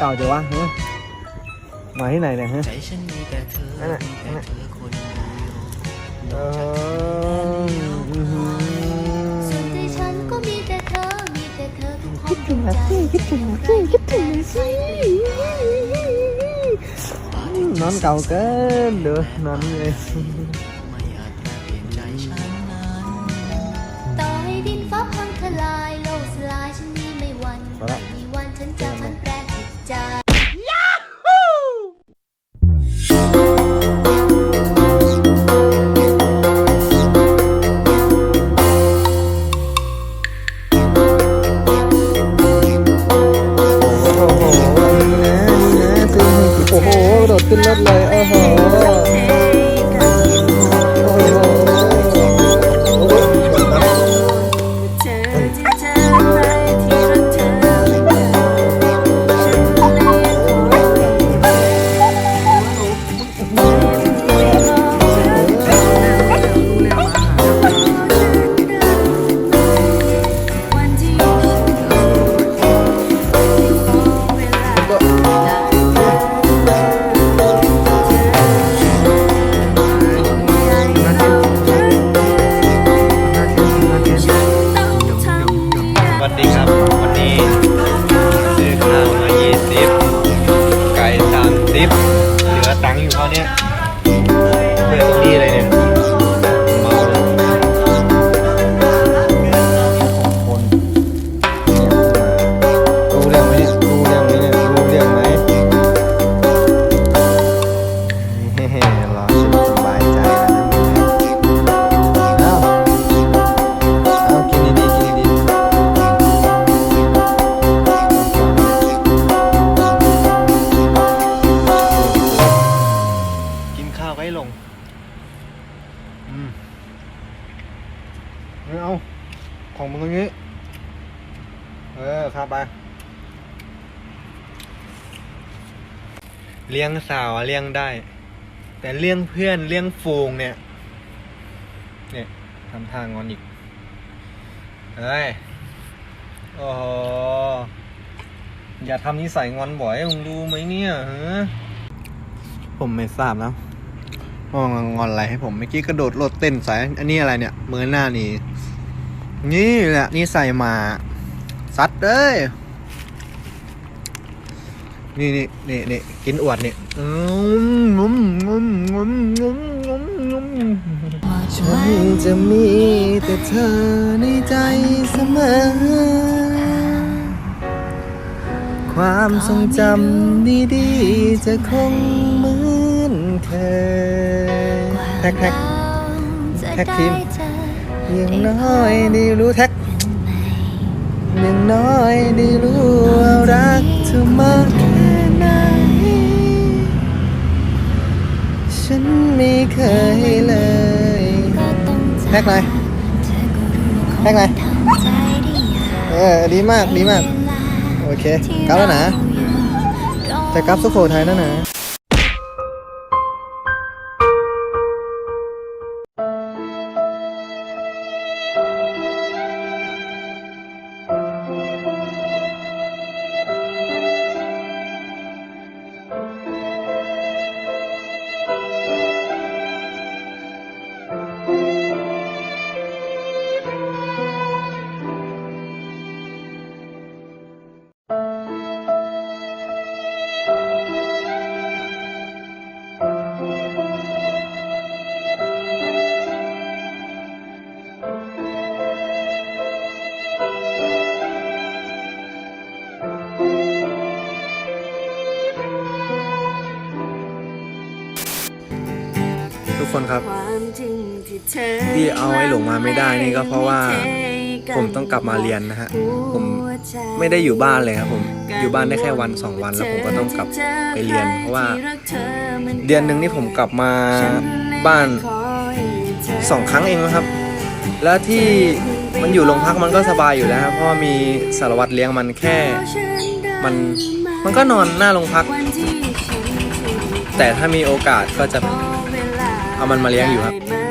นอนเก่าจะวะฮะมาที่ไหนเนี่ยฮะใจฉันมีแต่เธอนั่นน่ะมีแต่เธอคนเดียวเอออื้อหืส่วนใจอฉันก็มีแต่เธอมีแต่เธอทุกห้องคิดถึงนะสิคิดถึงนะสิคิดถึงนะสินอนเก่าเกินเด้อนอนเลย ขึ้นรถเลย โอ้โห วัสดีครับ วันนี้ ไม่เอา ของมึงอย่างนี้ เออครับไป เลี้ยงสาวเลี้ยงได้ แต่เลี้ยงเพื่อนเลี้ยงฟูงเนี่ย เนี่ยทำทางงอนอีก เฮ้ย โอ้โหอย่าทำนิสัยงอนบ่อยมึงดูไหมเนี่ยฮะผมไม่ทราบนะ ว่างงอนอะไรให้ผมเมื่อกี้กระโดดโลดเต้นใส่อันนี้อะไรเนี่ยมือหน้านี่นี่แหละนี่ใส่มาซัดเอ้ยนี่นี่นี่นี่กินอวดนี่อืมงุ้มงุ้มงุ้มงุ้มงุ้มงุ้มฉันจะมีแต่เธอในใจเสมอ ความทรงจำดีๆจะคงเหมือน เคยแท็กแท็กแท็กทีมอย่างน้อยได้รู้แท็กอย่างน้อยได้รู้ว่ารักเธอมากแค่ไหน ฉันไม่เคยเลยแท็กไหนแท็กไหนเออดีมากดีมาก โอเคกลับแล้วนะจะกลับสุโขทัยแล้วนะ กคนครับ ที่เอาไอ้หลงมาไม่ได้นี่ก็เพราะว่าผมต้องกลับมาเรียนนะฮะ ผมไม่ได้อยู่บ้านเลยครับผม อยู่บ้านได้แค่วันสองวันแล้วผมก็ต้องกลับไปเรียน เพราะว่า เดือนหนึ่งนี่ผมกลับมาบ้านสองครั้งเองนะครับ แล้วที่มันอยู่โรงพักมันก็สบายอยู่แล้วครับ เพราะว่ามีสารวัตรเลี้ยงมันแค่ มันมันก็นอนหน้าโรงพัก แต่ถ้ามีโอกาสก็จะ เอามันมาเลี้ยงอยู่ครับได้ไหม